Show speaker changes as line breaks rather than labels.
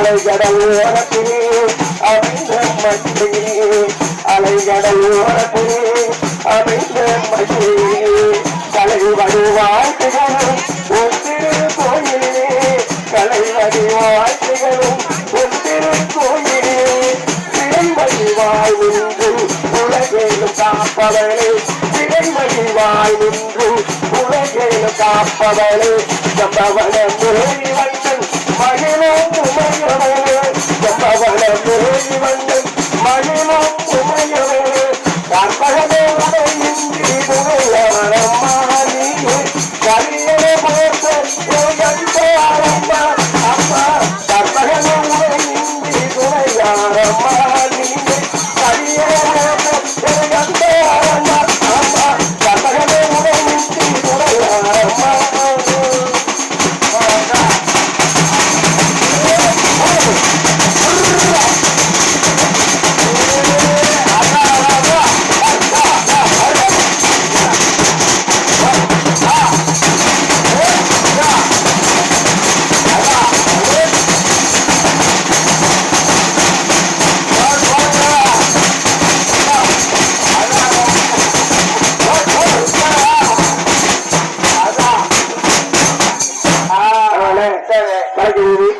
ஓரத்திலே அமைந்த மட்டிலே அலைகடல் ஓரத்திலே அமைந்த மட்டிலே கலை வாழ்த்துகளும் ஒத்திரு கோயிலே கலை வாழ்த்துகளும் ஒத்திரு கோயிலே சிறைமணி வாழ்வின்று உலகேலும் காப்பவளே சிறைமணி வாழ்வின்று உலகேலும் காப்பவளே சம்பவன முறை வைத்தன் ನನಗೆ ಈ